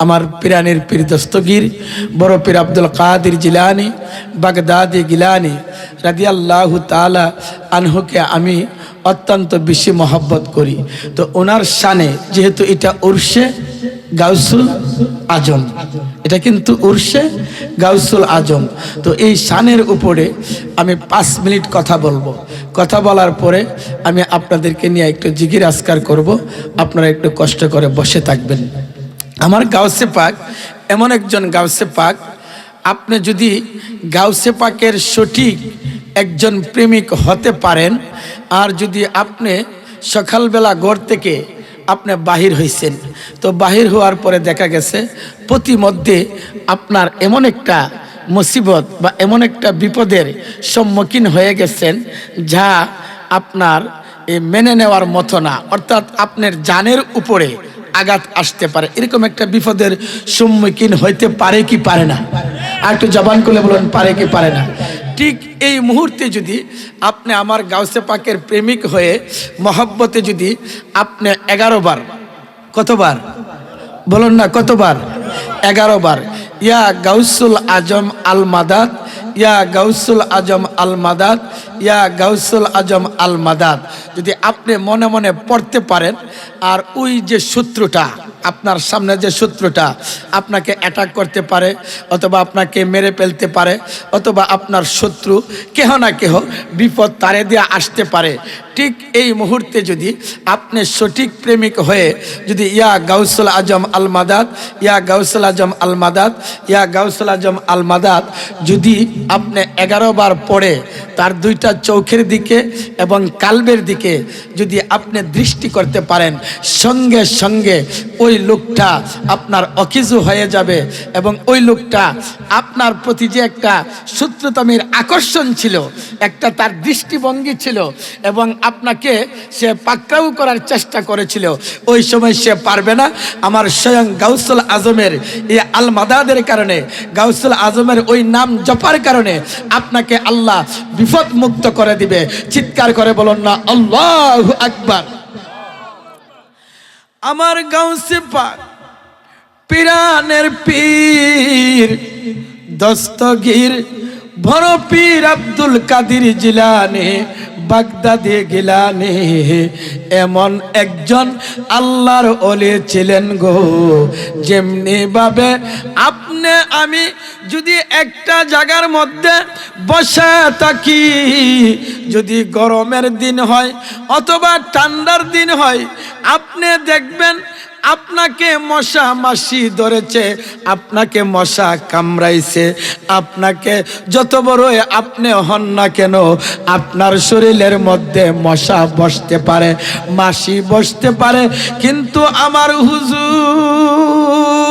আমার পিরানির পীর দস্তগীর, বড় পীর আব্দুল কাদির জিলানি, বাগদাদি গিলানি রাদিয়াল্লাহু তালা আনহুকে আমি অত্যন্ত বেশি মহব্বত করি। তো ওনার শানে যেহেতু এটা উর্শে গাউসুল আজম, এটা কিন্তু উর্শে গাউসুল আজম। তো এই শানের উপরে আমি পাঁচ মিনিট কথা বলব। কথা বলার পরে আমি আপনাদেরকে নিয়ে একটু জিগির আসকার করব। আপনারা একটু কষ্ট করে বসে থাকবেন। আমার গাউসে পাক, এমন একজন গাউসে পাক, আপনি যদি গাউসে পাকের সঠিক একজন প্রেমিক হতে পারেন, আর যদি আপনি সকালবেলা ঘর থেকে আপনি বাহির হয়েছেন তো বাহির হওয়ার পরে দেখা গেছে প্রতিমধ্যে আপনার এমন একটা মুসিবত বা এমন একটা বিপদের সম্মুখীন হয়ে গেছেন, যা আপনার মেনে নেওয়ার মতো না। অর্থাৎ আপনার জানের উপরে আঘাত আসতে পারে। এরকম একটা বিপদের সম্মুখীন হইতে পারে কি পারে না? আর একটু জবান করলে বলুন, পারে কি পারে না? ঠিক এই মুহূর্তে যদি আপনি আমার গাউসে পাকের প্রেমিক হয়ে মহব্বতে যদি আপনি এগারো বার, কতবার? বলুন না, কতবার? এগারো বার। ইয়া গাউসুল আজম আল মাদাদ ইয়া গাউসুল আজম আল মাদাদ ইয়া গাউসুল আজম আল মাদাদ, যদি আপনি মনে মনে পড়তে পারেন, আর ওই যে সূত্রটা, আপনার সামনে যে শত্রুটা আপনাকে অ্যাটাক করতে পারে, অথবা আপনাকে মেরে ফেলতে পারে, অথবা আপনার শত্রু কেহ না কেহ বিপদ তারে দিয়ে আসতে পারে, ঠিক এই মুহূর্তে যদি আপনি সঠিক প্রেমিক হয়ে যদি ইয়া গাউসুল আজম আল মাদাদ, ইয়া গাউসুল আজম আল মাদাদ, ইয়া গাউসুল আজম আল মাদাদ যদি আপনি এগারো বার পড়ে, তার দুইটা চোখের দিকে এবং কালবের দিকে যদি আপনি দৃষ্টি করতে পারেন, সঙ্গে সঙ্গে ওই লোকটা আপনার অকিজু হয়ে যাবে এবং ওই লোকটা আপনার প্রতি যে একটা সূত্রতমের আকর্ষণ ছিল, একটা তার দৃষ্টিভঙ্গি ছিল এবং আপনাকে সে পাকড়াও করার চেষ্টা করেছিল, ওই সময় সে পারবে না। আমার স্বয়ং গাউসুল আজমের এই আল মাদাদের কারণে, গাউসুল আজমের ওই নাম জপার কারণে আপনাকে আল্লাহ বিপদ মুক্ত করে দিবে। চিৎকার করে বলুন না, আল্লাহ আকবার। আমার গাউসে পাক, পিরানের পীর, দস্তগীর, বড় পীর আব্দুল কাদির জিলানে, বাগদাদে গিলানে। এমন একজন আল্লাহর ওলে ছিলেন গো যেমনি ভাবে আপনি আমি যদি একটা জায়গার মধ্যে বসে থাকি, যদি গরমের দিন হয় অথবা ঠান্ডার দিন হয়, আপনি দেখবেন আপনাকে মশা মাসি ধরেছে, আপনাকে মশা কামড়াইছে, আপনাকে যত বড় আপনি হন না কেন, আপনার শরীরের মধ্যে মশা বসতে পারে, মাসি বসতে পারে, কিন্তু আমার হুজুর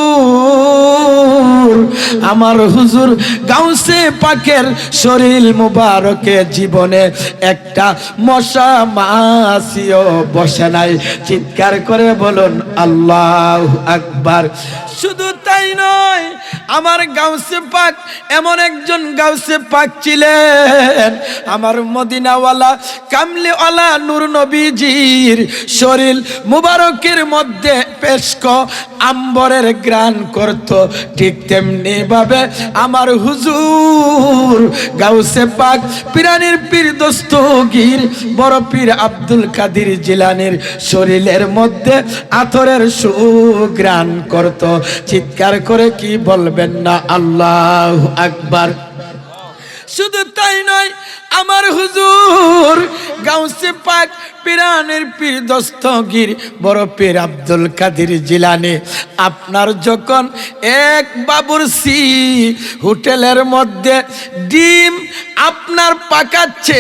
আমার হুজুর গাউসে পাখের শরীর মুবারকে জীবনে একটা মশা মাসিও বসে নাই। চিৎকার করে বলুন, আল্লাহ আকবার। শুধু তাই নয় আমার গাউসে পাক, এমন একজন গাউসে পাক ছিলেন। আমার মদিনাওয়ালা, কামলিওয়ালা নূর নবীজির শরীর মুবারকের মধ্যে পেশক, আম্বরের গ্রান করত। ঠিক তেমনি ভাবে আমার হুজুর গাউসে পাক, পিরানির পীর দস্তগীর, বড় পীর আব্দুল কাদির জিলানির শরীরের মধ্যে আথরের সুগ্রান করত। চিৎকার করে কি বলবেন না আল্লাহ আকবার। শুধু তাই নয় আমার হুজুর গাউসে পাক পিরানের পীর দস্তগীর, বড় পীর আব্দুল কাদির জিলানি। আপনার যখন এক বাবুরসি হোটেলের মধ্যে ডিম আপনার পাকাচ্ছে,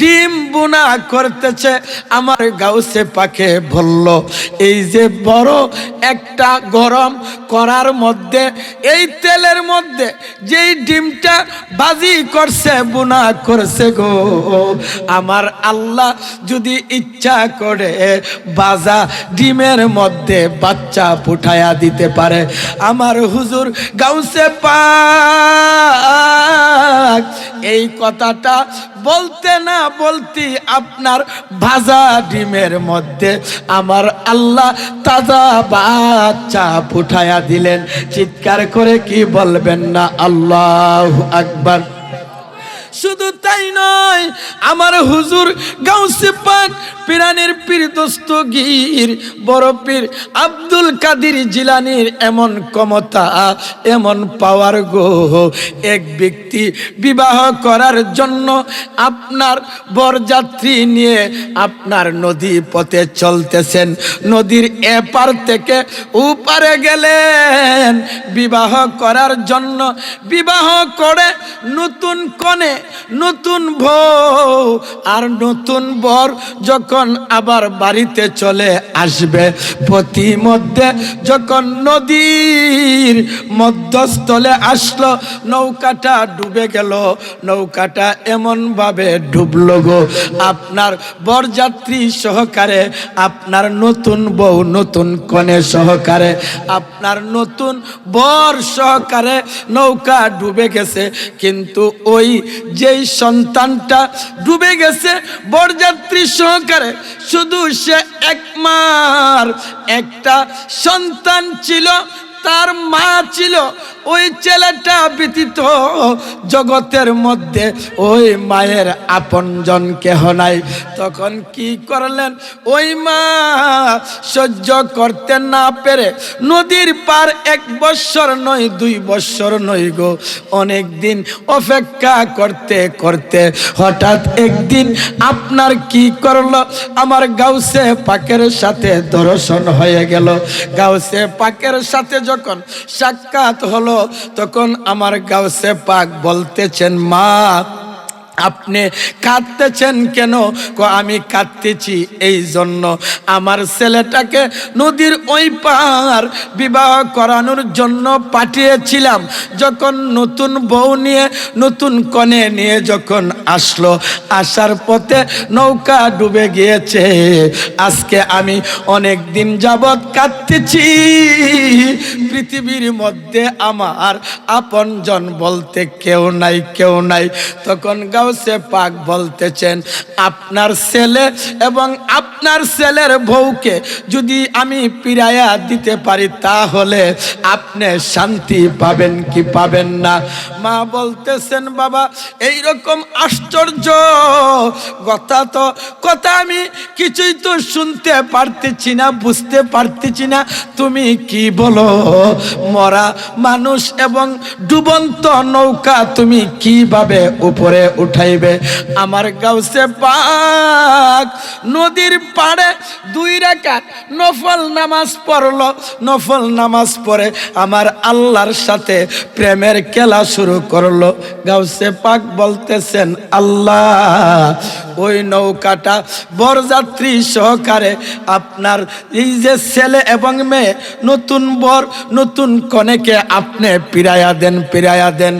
ডিম বুনা করতেছে, আমার গাউসে পাকে বলল, এই যে বড় একটা গরম করার মধ্যে, এই তেলের মধ্যে যেই ডিমটা বাজি করছে, বুনা করছে গো। আমার আল্লাহ যদি ইচ্ছা করে বাজা ডিমের মধ্যে বাচ্চা ফুটায়া দিতে পারে। আমার হুজুর গাউসে পাক, এই কথাটা বলতে না বলতে আপনার ভাজা ডিমের মধ্যে আমার আল্লাহ তাজা বাচ্চা ফুটায়া দিলেন। চিৎকার করে কি বলবেন না? আল্লাহ আকবার। শুধু তাই নয়, আমার হুজুর গাউসে পাক পিরানের পীর দস্তগীর, বড় পীর আব্দুল কাদির জিলানির এমন ক্ষমতা, এমন পাওয়ার গো। এক ব্যক্তি বিবাহ করার জন্য আপনার বরযাত্রী নিয়ে আপনার নদী পথে চলতেছেন। নদীর এপার থেকে উপারে গেলেন। বিবাহ করার জন্য বিবাহ করে নতুন কনে নতুন বউ আর নতুন বর যখন আবার বাড়িতে চলে আসবে প্রতিমধ্যে যখন নদীর মধ্যস্থলে আসলো, নৌকাটা ডুবে গেল, নৌকাটা এমনভাবে ডুবলো গো। আপনার বরযাত্রী সহকারে, আপনার নতুন বউ নতুন কনে সহকারে, আপনার নতুন বর সহকারে নৌকা ডুবে গেছে, কিন্তু ওই যেই সন্তানটা ডুবে গেছে বরযাত্রী সহকারে শুধু সে একমার একটা সন্তান ছিল তার মা ছিল ওই ছেলেটা ব্যতীত জগতের মধ্যে ওই মায়ের আপনজন কেহ নাই। তখন কি করলেন? ওই মা সহ্য করতে না পেরে নদীর পার এক বৎসর নয়, দুই বৎসর নয় গো। অনেক দিন অপেক্ষা করতে করতে হঠাৎ একদিন আপনার কি করল? আমার গাউসে পাকের সাথে দর্শন হয়ে গেল। গাউসে পাকের সাথে যখন সাক্ষাৎ হলো তখন আমার গাউসে পাক বলতেছেন মা আপনি কাঁদতেছেন কেন? আমি কাঁদতেছি এই জন্য। আমার ছেলেটাকে নদীর ওই পার বিবাহ করানোর জন্য পাঠিয়েছিলাম। যখন নতুন বউ নিয়ে, নতুন কনে নিয়ে যখন আসলো, আসার পথে নৌকা ডুবে গিয়েছে। আজকে আমি অনেক দিন যাবৎ কাঁদতেছি। পৃথিবীর মধ্যে আমার আপনজন বলতে কেউ নাই কেউ নাই। তখন গাউসে পাক বলতেছেন, আপনার ছেলে এবং আপনার ছেলের বউকে যদি আমি পিরায়া দিতে পারি তাহলে আপনি শান্তি পাবেন কি পাবেন না? মা বলতেছেন, বাবা এই রকম আশ্চর্য কথা তো, কথা আমি কিছুই তো শুনতে পারতেছি না, বুঝতে পারতেছি না। তুমি কি বলো, মরা মানুষ এবং ডুবন্ত নৌকা তুমি কীভাবে উপরে উঠাইবে। আমার গাউসে পাক, নদীর পাড়ে দুই রাকাত নফল নামাজ পড়ল। নফল নামাজ পড়ে আমার আল্লাহর সাথে প্রেমের খেলা শুরু করল। গাউসে পাক বলতেছেন, আল্লাহ, ওই নৌকাটা বরযাত্রী সহকারে আপনার এই যে ছেলে এবং মেয়ে, নতুন বর, নতুন কনেকে আপনি পিরায়া দেন পিরায়া দেন।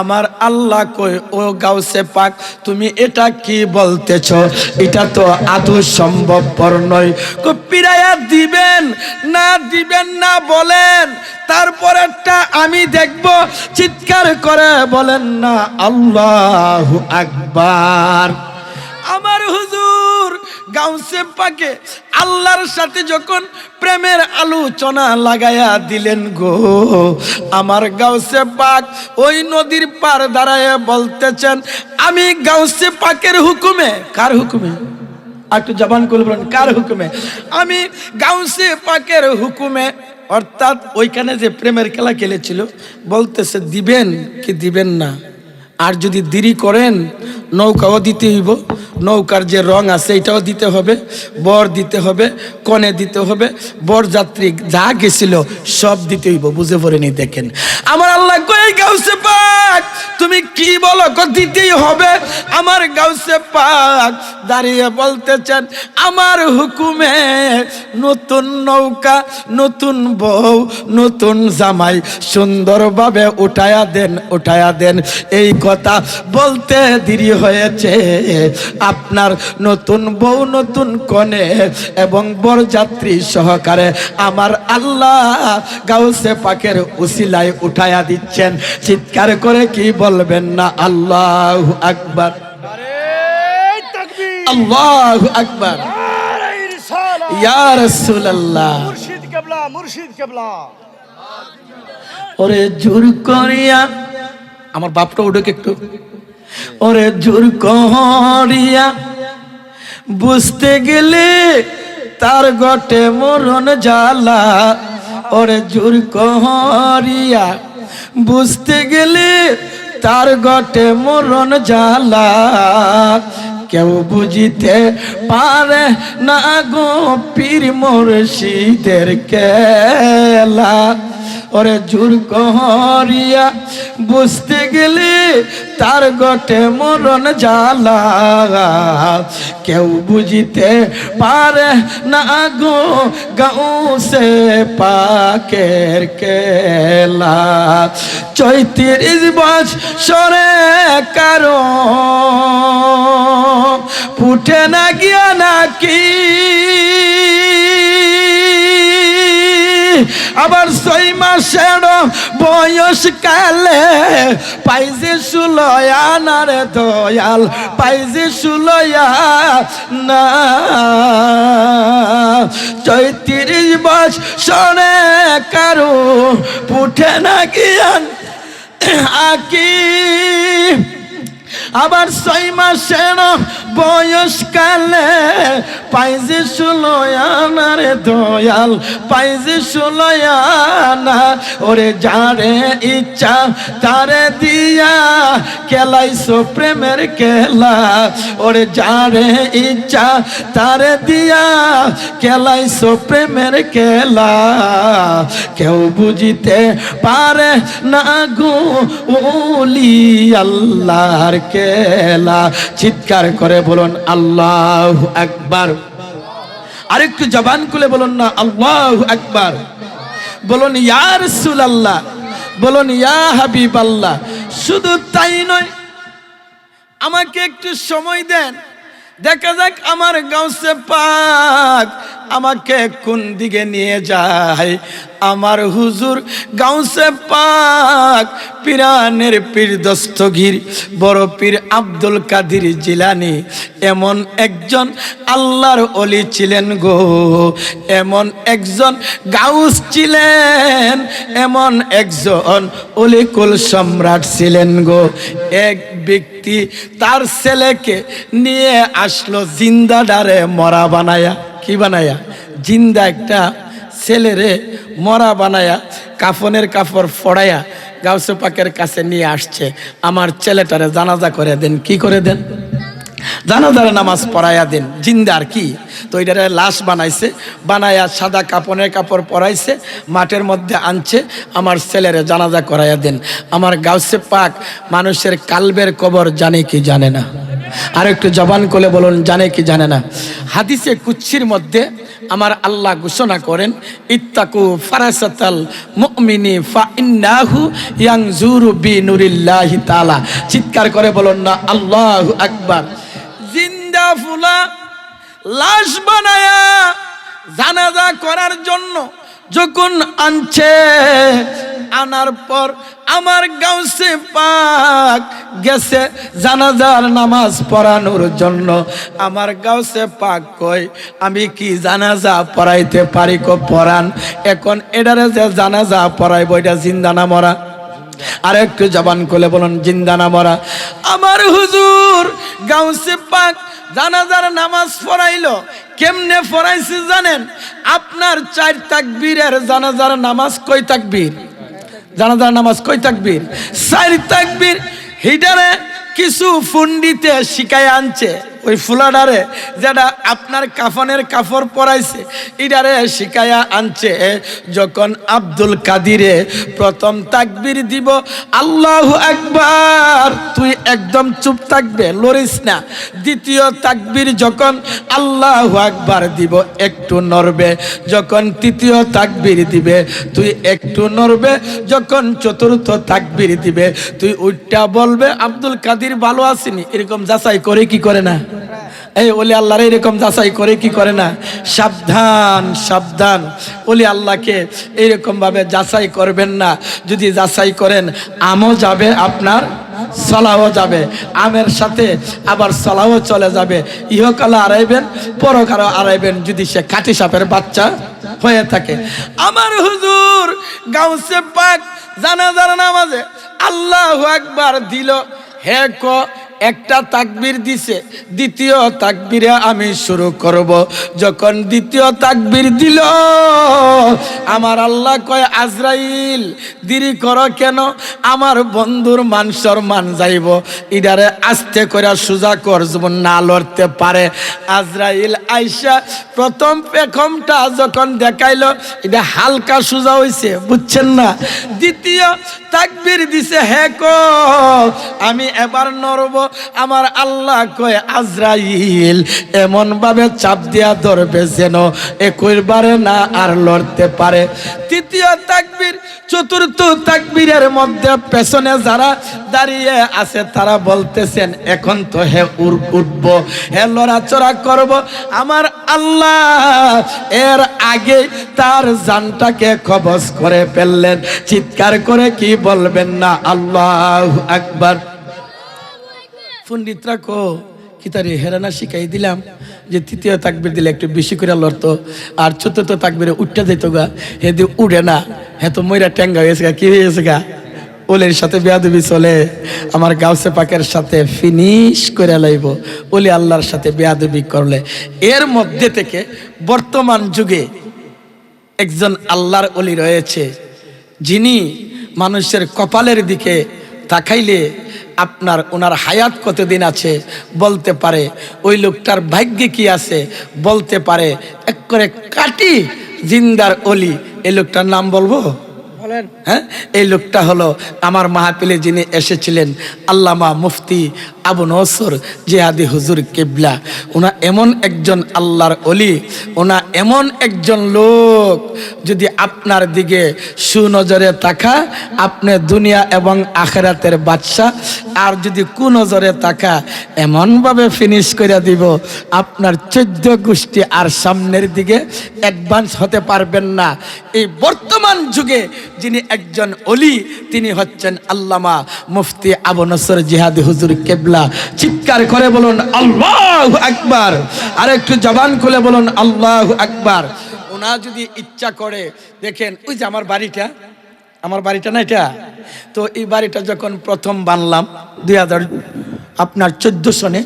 আমার আল্লাহ কই ও গাউসে পাক, তুমি এটা কি বলতেছ? এটা তো আদৌ সম্ভবপর নয়। কপিরায়া পিরায়া দিবেন, না দিবেন, না বলেন তারপরেরটা আমি দেখব, চিৎকার করে বলেন না, আল্লাহ আকবার। আমার হুজুর গাউসে পাকে। আল্লাহর সাথে যখন প্রেমের আলোচনা লাগায়া দিলেন গো, আমার গাউসে পাক ওই নদীর পার দাঁড়ায় বলতেছেন, আমি গাউসে পাকের হুকুমে কার হুকুমে? একটু জবান করে বলেন, কার হুকুমে? আমি গাউসে পাকের হুকুমে অর্থাৎ ওইখানে যে প্রেমের খেলা খেলেছিল, বলতেছে, দিবেন কি দিবেন না? আর যদি দেরি করেন, নৌকাও দিতে হইব। নৌকার যে রং আছে, এটাও দিতে হবে, বর দিতে হবে, কনে দিতে হবে বর যাত্রী যা গেছিল সব দিতে হইব। বুঝে পড়েনি দেখেন। আমার আল্লাহ কই গাউসে পাক, তুমি কি বলো দিতেই হবে। আমার গাউসে পাক দাঁড়িয়ে বলতেছেন, আমার হুকুমে নতুন নৌকা, নতুন বউ, নতুন জামাই সুন্দরভাবে উঠায়া দেন উঠায়া দেন। এই কথা বলতে দেরি হয়েছে। আপনার নতুন বউ নতুন কনে এবং বরযাত্রী সহকারে আমার আল্লাহ গাউসে পাকের উসিলায় উঠায়া দিচ্ছেন। চিৎকার করে কি বলবেন না? আল্লাহ আকবার। আল্লাহ আকবার। ইয়া রাসূলুল্লাহ। মুর্শিদ কেবলা মুর্শিদ কেবলা। ওরে জোর করিয়া আমার বাপটা উঠুক একটু। ওরে জোর করিয়া, বুঝতে গেলে তার গটে মরণ জ্বালা। ওরে জোর করিয়া, বুঝতে গেলে তার গটে মরণ জ্বালা। কেউ বুঝিতে পারে না গো পীর মুর্শিদের কেলা ওরে জোর করিয়া বুঝতে গেলে তার গটে মরণ জ্বালা। কেউ বুঝিতে পারে না গো গাও সে পাকের কেলা। চৈত্রিশ বছরে কারও ফুটে না গিয়া নাকি? আবার ছয় মাসের বয়স কালে পাইছে সুলয়া না রে দয়াল, পাইছে সুলয়া না। চৈত্রিশ বছ বছরে কারও পুঠে না গিয়ান আকি, আবার ছয় মাসের বয়স কালে পাইছে ষোলয়ানা রে দয়াল পাইছে ষোলয়ানা ওরে যারে ইচ্ছা তারে দিয়া কেলাইছো প্রেমের কেলা, ওরে যারে ইচ্ছা তারে দিয়া কেলাইছো প্রেমের কেলা। কেউ বুঝিতে পারে না গো ওলি আল্লাহর কেলা, চিৎকার করে বলুন, আল্লাহ একবার আরেকটু জবান খুলে বলুন না, আল্লাহ একবার বলুন ইয়ার সুল আল্লাহ বলুন, ইয়া হাবিব আল্লাহ শুধু তাই নয়, আমাকে একটু সময় দেন। দেখা যাক আমার গাউসে পাক আমাকে কোন দিকে নিয়ে যায়? আমার হুজুর গাউসে পাক, পিরানের পীর দস্তগীর, বড় পীর আব্দুল কাদির জিলানি। এমন একজন আল্লাহর অলি ছিলেন গো। এমন একজন গাউস ছিলেন, এমন একজন অলিকুল সম্রাট ছিলেন গো। এক ব্যক্তি তার ছেলেকে নিয়ে আসলো জিন্দা ডারে মরা বানায়া। কি বানায়া? জিন্দা একটা ছেলেরে মরা বানায়া, কাফনের কাপড় ফড়াইয়া গাউসে পাকের কাছে নিয়ে আসছে। আমার ছেলেটারে জানাজা করে দেন, কি করে দেন? জানাজার নামাজ পড়াইয়া দেন জিন্দার কি? তো এটারে লাশ বানাইছে বানাইয়া সাদা কাপনের কাপড় পরাইছে, মাঠের মধ্যে আনছে, আমার ছেলেরে জানাজা করাইয়া দেন। আমার গাউসে পাক মানুষের কালবের কবর জানে কি জানে না। আর একটু জবান করে বলুন, জানে কি জানে না। হাদিসে কুচ্ছির মধ্যে আমার আল্লাহ ঘোষণা করেন, ইত্তাকু ফারাসাতাল মুমিনি ফা ইন্নাহু ইয়ানজুরু বি নুরিল্লাহি তাআলা। চিৎকার করে বলুন না, আল্লাহু আকবার। জিন্দা ফুলা, লাশ বানায়া জানাজা করার জন্য যখন আনছে, আনার পর আমার গাউসে পাক গেছে জানাজার নামাজ পড়ানোর জন্য। আমার গাউসে পাক কই আমি কি জানাজা পড়াইতে পারি কো পড়ান এখন এটারে যে জানাজা পড়াইব, এটা জিন্দানা মরা? আর একটু জবান করে বলুন জিন্দানা মরা? আমার হুজুর গাউসে পাক জানাজার নামাজ পড়াইল। কেমনে পড়াইছে জানেন? আপনার চার তাকবীরের জানাজার নামাজ কই তাকবীর? জানাজার নামাজ কই তাকবীর? চার তাকবীর হিডারে কিছু ফুন্ডিতে শিখায় আনছে। ওই ফুলাডারে যেটা আপনার কাফনের কাফর পরাইছে, ইডারে শিকায়া আনছে। যখন আব্দুল কাদিরে প্রথম তাকবির দিব, আল্লাহ একবার তুই একদম চুপ থাকবে, লড়িস না। দ্বিতীয় তাকবির যখন আল্লাহ একবার দিব, একটু নড়বে। যখন তৃতীয় তাকবির দিবে, তুই একটু নড়বে। যখন চতুর্থ তাকবির দিবে, তুই উইটা বলবে, আব্দুল কাদির ভালো আসেনি এরকম যাচাই করে কি করে না? এই ওলি আল্লাহর এরকম যাচাই করে কি করে না? সাবধান সাবধান। ওলি আল্লাহকে এইরকম ভাবে যাচাই করবেন না। যদি যাচাই করেন, আমও যাবে আপনার সলাও যাবে। আমের সাথে আবার সলাও চলে যাবে। ইহকালে আড়াইবেন পরকারও আড়াইবেন যদি সে কাঠি সাপের বাচ্চা হয়ে থাকে। আমার হুজুর, গাউসে পাক জানাজার নামাজে আল্লাহ একবার দিল। হে ক একটা তাকবির দিছে, দ্বিতীয় তাকবিরে আমি শুরু করব। যখন দ্বিতীয় তাকবির দিল, আমার আল্লাহ কয়, আজরাইল, দেরি করো কেন? আমার বন্ধুর মান যাইব। ইদারে আস্তে করে সুজা কর যেমন না লড়তে পারে। আজরাইল আইসা প্রথম পেখমটা যখন দেখাইলো, এটা হালকা সুজা হইছে, বুঝছেন না? দ্বিতীয় তাকবির দিছে হে কো, আমি এবার নরব আমার আল্লাহ কয়, আজরাইল এমন ভাবে চাপ দিয়া ধরবে যেন একইবারে না আর লড়তে পারে। তৃতীয় তাকবির, চতুর্থ তাকবীরের মধ্যে পেছনে যারা দাঁড়িয়ে আছে, তারা বলতেছেন, এখন তো হে উর উঠব, হে লড়াচড়া করব, আমার আল্লাহ এর আগে তার জানটাকে কবজ করে ফেললেন। চিৎকার করে কি বলবেন না? আল্লাহ আকবার। পণ্ডিতরা কো কি তার হেরানা শিখাই দিলাম যে তৃতীয় তাকবির দিলে একটু বেশি করে লড়তো, আর চতুর্থ তাকবিরে উঠতে যেত গা, হে দিয়ে উড়ে না, হে তো ময়রা ট্যাঙ্গা হয়েছে গা, কি হয়েছে গা? ওলের সাথে বেয়াদবি চলে, আমার গাউসে পাকের সাথে ফিনিশ করে লাইব, ওলি আল্লাহর সাথে বেয়াদবি করলে। এর মধ্যে থেকে বর্তমান যুগে একজন আল্লাহর অলি রয়েছে, যিনি মানুষের কপালের দিকে তাকাইলে আপনার ওনার হায়াত কতদিন আছে বলতে পারে। ওই লোকটার ভাগ্যে কি আছে বলতে পারে। এক করে কাটি জিন্দার অলি। এই লোকটার নাম বলব? বলেন। হ্যাঁ? এই লোকটা হলো আমার মাহাপিলে যিনি এসেছিলেন আল্লামা মুফতি আবু নসর জিহাদি হুজুর কেবলা, ওনা এমন একজন আল্লাহর অলি ওনা এমন একজন লোক, যদি আপনার দিকে সুনজরে তাকা, আপনি দুনিয়া এবং আখেরাতের বাদশা, আর যদি কুনজরে তাকা, এমনভাবে ফিনিশ করে দিব, আপনার চোদ্দ গোষ্ঠী আর সামনের দিকে অ্যাডভান্স হতে পারবেন না। এই বর্তমান যুগে যিনি একজন অলি তিনি হচ্ছেন আল্লামা মুফতি আবু নসর জিহাদ হুজুর কেবলা। চিৎকার করে বলুন, আল্লাহ আকবার। আর একটু জবান খুলে বলুন, আল্লাহ আকবার। ওনা যদি ইচ্ছা করে, দেখেন, ওই যে আমার বাড়িটা আমার বাড়িটা না এটা? তো এই বাড়িটা যখন প্রথম বানলাম, দুই হাজার, আপনার চোদ্দ সনে,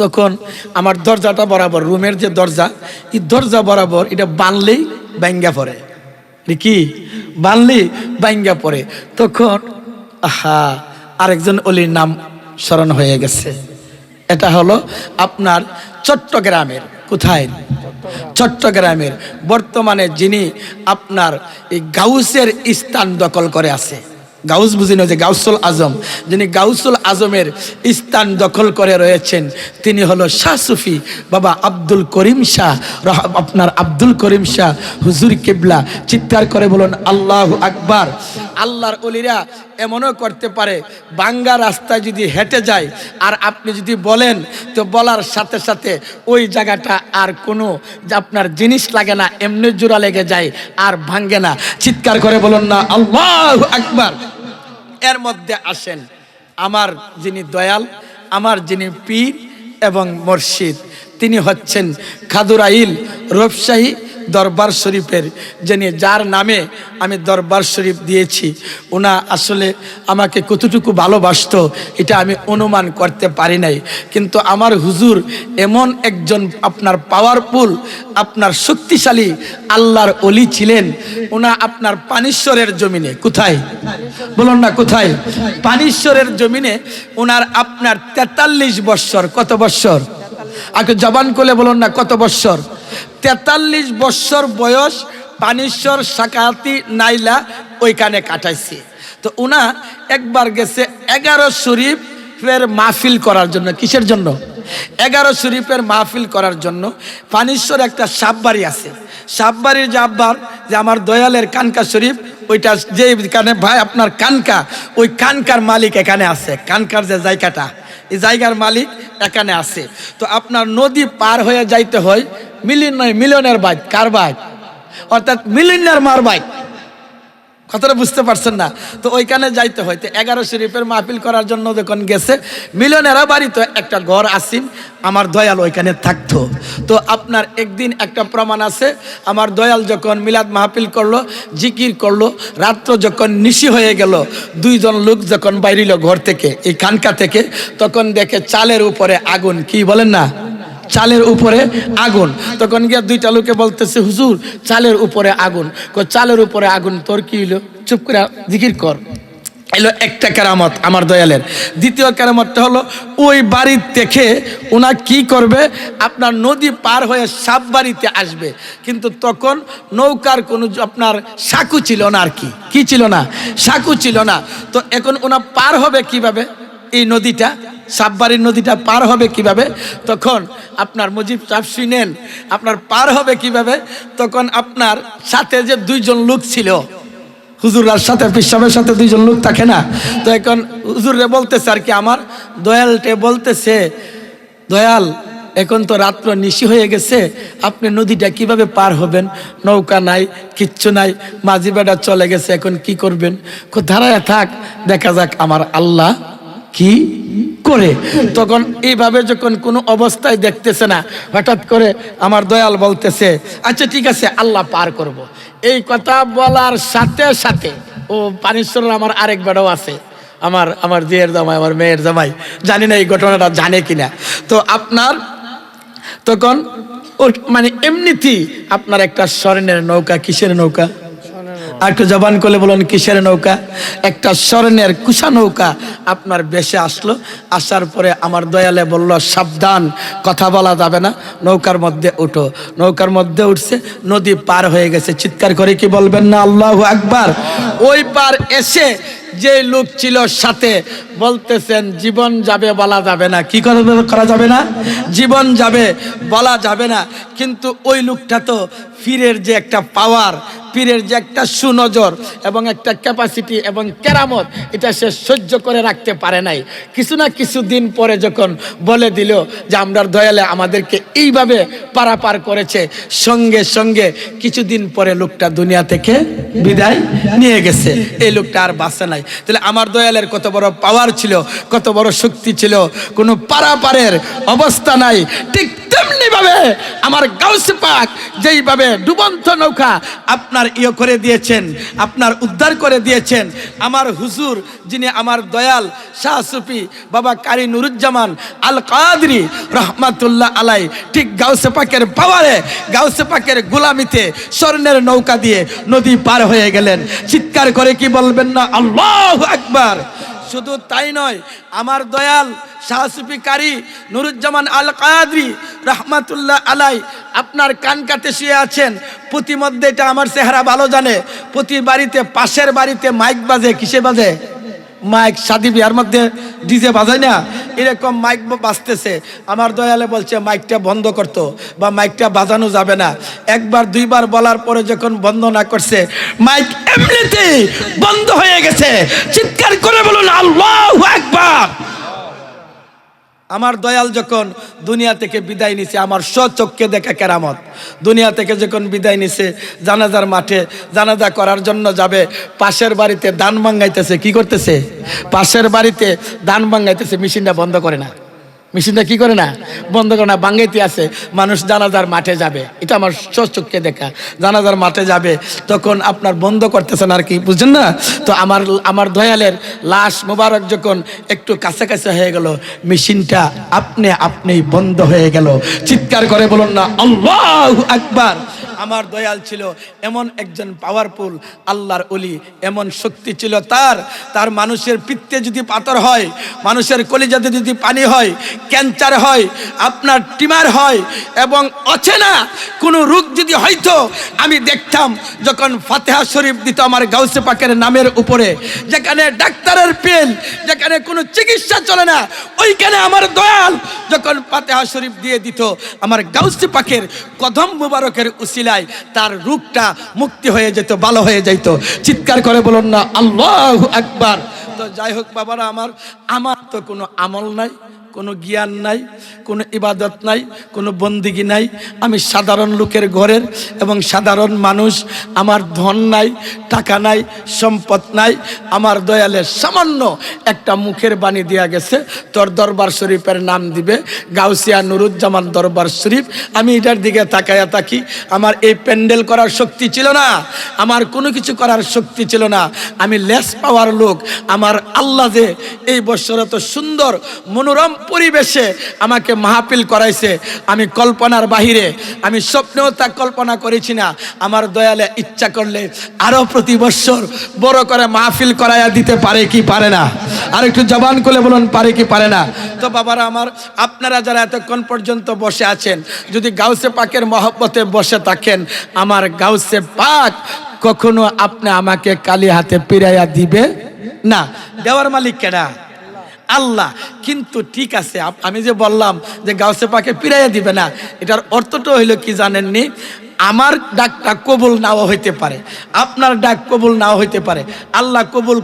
তখন আমার দরজাটা বরাবর, রুমের যে দরজা, এই দরজা বরাবর এটা বানলেই ব্যাঙ্গা পড়ে। কি? বানলি ব্যাঙ্গা পড়ে। তখন, আহা, আরেকজন অলির নাম স্মরণ হয়ে গেছে। এটা হলো আপনার চট্টগ্রামের, কোথায়? চট্টগ্রামের। বর্তমানে যিনি আপনার এই গাউসের স্থান দখল করে আছে। গাউস বুঝি না যে গাউসুল আজম। যিনি গাউসুল আজমের স্থান দখল করে রয়েছেন, তিনি হলো শাহ সুফি বাবা আব্দুল করিম শাহ। আপনার আব্দুল করিম শাহ, হুজুর কেবলা। চিৎকার করে বলুন, আল্লাহ আকবার। আল্লাহর অলিরা এমনও করতে পারে। বাঙ্গা রাস্তায় যদি হেঁটে যায়, আর আপনি যদি বলেন, তো বলার সাথে সাথে ওই জায়গাটা আর কোনো আপনার জিনিস লাগে না, এমনি জোড়া লেগে যায়, আর ভাঙ্গে না। চিৎকার করে বলুন না, আল্লাহ আকবার। এর মধ্যে আসেন আমার যিনি দয়াল, আমার যিনি পীর এবং মুর্শিদ। তিনি হচ্ছেন খাদুরাইল রূপশাহী দরবার শরীফের যিনি যার নামে আমি দরবার শরীফ দিয়েছি ওনা আসলে আমাকে কতটুকু ভালোবাসত এটা আমি অনুমান করতে পারি নাই। কিন্তু আমার হুজুর এমন একজন আপনার পাওয়ারফুল আপনার শক্তিশালী আল্লাহর অলি ছিলেন ওনা আপনার পানিশ্বরের জমিনে, কোথায়? বলুন না কোথায়? পানিশ্বরের জমিনে ওনার আপনার তেতাল্লিশ বৎসর, কত বৎসর? আগে জবান করলে বলুন না কত বৎসর? তেতাল্লিশ বৎসর বয়স পানিশ্বর সাকাতি নাইলা ওইখানে কাটাইছে। তো উনা একবার গেছে এগারো শরীফের মাহফিল করার জন্য। কিসের জন্য? এগারো শরীফের মাহফিল করার জন্য। পানিশ্বর একটা সাববাড়ি আছে। সাববাড়ির যে আব্বার, যে আমার দয়ালের কানকা শরীফ, ওইটা যে কানে ভাই আপনার কানকা, ওই কানকার মালিক এখানে আছে। কানকার যে জায়গাটা, এই জায়গার মালিক এখানে আছে। তো আপনার নদী পার হয়ে যাইতে হয় মিলিয়ন নয়, মিলিয়নের বাইক, কার বাইক? অর্থাৎ মিলিয়নের মার বাইক। কথাটা বুঝতে পারছেন না। তো ওইখানে যাইতে হইতে এগারো শরীফের মাহফিল করার জন্য যখন গেছে মিলনেরা বাড়িতে একটা ঘর আসিন আমার দয়াল ওইখানে থাকতো। তো আপনার একদিন একটা প্রমাণ আছে, আমার দয়াল যখন মিলাদ মাহফিল করল, জিকির করল, রাত্র যখন নিশি হয়ে গেল, দুইজন লোক যখন বাইরিল ঘর থেকে, এই খানকা থেকে, তখন দেখে চালের উপরে আগুন, কি বলেন না? চালের উপরে আগুন। তখন গিয়া দুইটা লোকে বলতেছে, হুজুর, চালের উপরে আগুন। চালের উপরে আগুন, তোর কি হইল? চুপ করে জিকির কর। এলো একটা কেরামত আমার দয়ালের। দ্বিতীয় কেরামতটা হলো, ওই বাড়ির থেকে ওনা কি করবে? আপনার নদী পার হয়ে সাপ বাড়িতে আসবে। কিন্তু তখন নৌকার কোনো আপনার সাকু ছিল না আর কি। কি ছিল না? সাকু ছিল না। তো এখন ওনা পার হবে কীভাবে? এই নদীটা সাববাড়ির নদীটা পার হবে কীভাবে? তখন আপনার মুজিব সাহেব শুনেন, আপনার পার হবে কীভাবে? তখন আপনার সাথে যে দুইজন লোক ছিল হুজুরার সাথে পিসাবের সাথে দুইজন লোক থাকে না? তো এখন হুজুরে বলতেছে আর কি, আমার দয়ালটে বলতেছে, দয়াল, এখন তো রাত্র নিশি হয়ে গেছে, আপনি নদীটা কীভাবে পার হবেন? নৌকা নাই, কিচ্ছু নাই, মাঝি চলে গেছে, এখন কি করবেন? ধারায় থাক, দেখা যাক আমার আল্লাহ কি করে? তখন এইভাবে যখন কোনো অবস্থায় দেখতেছে না, হঠাৎ করে আমার দয়াল বলতেছে আচ্ছা ঠিক আছে, আল্লাহ পার করব। এই কথা বলার সাথে সাথে, ও পানিশ্বরের আমার আরেক বেড়াও আছে, আমার আমার জিয়ের জামাই, আমার মেয়ের জামাই, জানি না এই ঘটনাটা জানে কিনা। তো আপনার, তখন মানে এমনিতেই আপনার একটা স্বর্ণের নৌকা, কিসের নৌকা? একটু জবান করলে বলুন, কিসের নৌকা? একটা স্বর্ণের কুষা নৌকা আপনার বেশে আসলো, আসার পরে আমার দয়ালে বলল, সাবধান, কথা বলা যাবে না, নৌকার মধ্যে উঠো। নৌকার মধ্যে উঠছে, নদী পার হয়ে গেছে। চিৎকার করে কি বলবেন না? আল্লাহ আকবার। ওই পার এসে যে লোক ছিল সাথে বলতেছেন, জীবন যাবে, বলা যাবে না। কি করা যাবে না? জীবন যাবে, বলা যাবে না। কিন্তু ওই লোকটা তো ফিরের যে একটা পাওয়ার পীরের যে একটা সুনজর এবং একটা ক্যাপাসিটি এবং কেরামত, এটা সে সহ্য করে রাখতে পারে নাই। কিছু না কিছু দিন পরে যখন বলে দিল যে, আমরার দয়ালে আমাদেরকে এইভাবে পারাপার করেছে। সঙ্গে সঙ্গে কিছুদিন পরে লোকটা দুনিয়া থেকে বিদায় নিয়ে গেছে। এই লোকটা আর বাঁচে নাই। তাহলে আমার দয়ালের কত বড় পাওয়ার ছিল, কত বড় শক্তি ছিল, কোনো পারাপারের অবস্থা নাই। ঠিক তেমনি ভাবে আমার গাউসে পাক যেইভাবে ডুবন্ত নৌকা আপনার ইয়ে করে দিয়েছেন, আপনার উদ্ধার করে দিয়েছেন, আমার হুজুর যিনি আমার দয়াল শাহ সুফি বাবা কারি নুরুজ্জামান আল কাদরি রহমাতুল্লাহ আলাই, ঠিক গাউসে পাকের পাওয়ারে, গাউসে পাকের গোলামিতে স্বর্ণের নৌকা দিয়ে নদী পার হয়ে গেলেন। চিৎকার করে কি বলবেন না? আল্লাহ আকবার। শুধু তাই নয়, আমার দয়াল শাহসুফি কারি নুরুজ্জামান আল কাদি রহমাতুল্লাহ আলাই আপনার কান কাটে শুয়ে আছেন প্রতিমধ্যে এটা আমার চেহারা ভালো জানে প্রতি বাড়িতে, পাশের বাড়িতে মাইক বাজে, কিসে বাজে? মাইক বিয়ার মধ্যে ডিজে বাজায় না? এরকম মাইক বাজতেছে। আমার দয়ালে বলছে মাইকটা বন্ধ করতো বা মাইকটা বাজানো যাবে না। একবার, দুইবার বলার পরে যখন বন্ধ না করছে মাইক এমনিতেই বন্ধ হয়ে গেছে। চিৎকার করে বলুন, আল্লাহ একবার আমার দয়াল যখন দুনিয়া থেকে বিদায় নিছে, আমার স্বচক্ষে দেখা কেরামত। দুনিয়া থেকে যখন বিদায় নিছে, জানাজার মাঠে জানাজা করার জন্য যাবে, পাশের বাড়িতে দান ভাঙ্গাইতেছে কি করতেছে? পাশের বাড়িতে দান ভাঙ্গাইতেছে মেশিনটা বন্ধ করে না। মেশিনটা কি করে না? বন্ধ করে না, বাঙ্গাইতে আছে। মানুষ জানাজার মাঠে যাবে। এটা আমার চোখকে দেখা। জানাজার মাঠে যাবে, তখন আপনার বন্ধ করতেছেন আর কি, বুঝছেন না? তো আমার আমার দয়ালের লাশ মোবারক যখন একটু কাছাকাছি হয়ে গেল, মেশিনটা আপনি আপনি বন্ধ হয়ে গেল। চিৎকার করে বলুন না, আল্লাহ আকবার! আমার দয়াল ছিল, এমন একজন পাওয়ারফুল আল্লাহর অলি এমন শক্তি ছিল তার। তার মানুষের পিত্তে যদি পাথর হয়, মানুষের কলিজাতে যদি পানি হয়, ক্যান্সার হয়, আপনার টিমার হয়, এবং অচেনা কোনো রোগ যদি হয়তো আমি দেখতাম, যখন ফাতেহা শরীফ দিত আমার গাউসে পাকের নামের উপরে, যেখানে ডাক্তারের পেল, যেখানে কোনো চিকিৎসা চলে না, ওইখানে আমার দয়াল যখন ফাতেহা শরীফ দিয়ে দিত, আমার গাউসে পাকের কদম মুবারকের উসিলায় তার রূপটা মুক্তি হয়ে যেত, ভালো হয়ে যাইত। চিৎকার করে বলুন না, আল্লাহ একবার তো যাই হোক বাবারা, আমার আমার তো কোনো আমল নাই। কোনো জ্ঞান নাই, কোনো ইবাদত নাই, কোনো বন্দিগি নাই। আমি সাধারণ লোকের ঘরের এবং সাধারণ মানুষ। আমার ধন নাই, টাকা নাই, সম্পদ নাই। আমার দয়ালের সামান্য একটা মুখের বাণী দেয়া গেছে, তোর দরবার শরীফের নাম দিবে, গাউসিয়া নুরুজ্জামান দরবার শরীফ। আমি এটার দিকে তাকায়া থাকি, আমার এই প্যান্ডেল করার শক্তি ছিল না, আমার কোনো কিছু করার শক্তি ছিল না। আমি লেস পাওয়ার লোক, আমার আল্লাহ যে এই বছর এত সুন্দর, মনোরম পরিবেশে আমাকে মাহফিল করাইছে। আমি কল্পনার বাহিরে, আমি স্বপ্নেও তা কল্পনা করেছি না। আমার দয়ালে ইচ্ছা করলে আরও প্রতি বছর বড় করে মাহফিল করাইয়া দিতে পারে কি পারে না? আর একটু জবান করে বলুন, পারে কি পারে না? তো বাবারা আমার, আপনারা যারা এতক্ষণ পর্যন্ত বসে আছেন, যদি গাউসে পাকের মহব্বতে বসে থাকেন, আমার গাউসে পাক কখনো আপনি আমাকে কালি হাতে পিরাইয়া দিবে না। দেওয়ার মালিক কেনা আল্লাহ। কিন্তু ঠিক আছে আমি যে বললাম যে গাউসে পাকে পিরাইয়া দিবে না, এটার অর্থটা হইল কি জানেননি? আমার ডাকটা কবুল নাও হইতে পারে, আপনার ডাক কবুল নাও হইতে পারে, আল্লাহ কবুল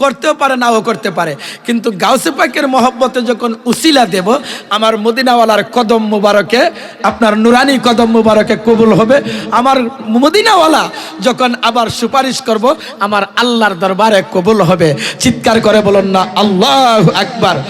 করতেও পারে, নাও করতে পারে। কিন্তু গাউসে পাকের মহব্বতে যখন উসিলা দেব, আমার মদিনাওয়ালার কদম মুবারকে, আপনার নুরানি কদম মুবারকে কবুল হবে। আমার মদিনাওয়ালা যখন আবার সুপারিশ করব, আমার আল্লাহর দরবারে কবুল হবে। চিৎকার করে বলুন না, আল্লাহ আকবার।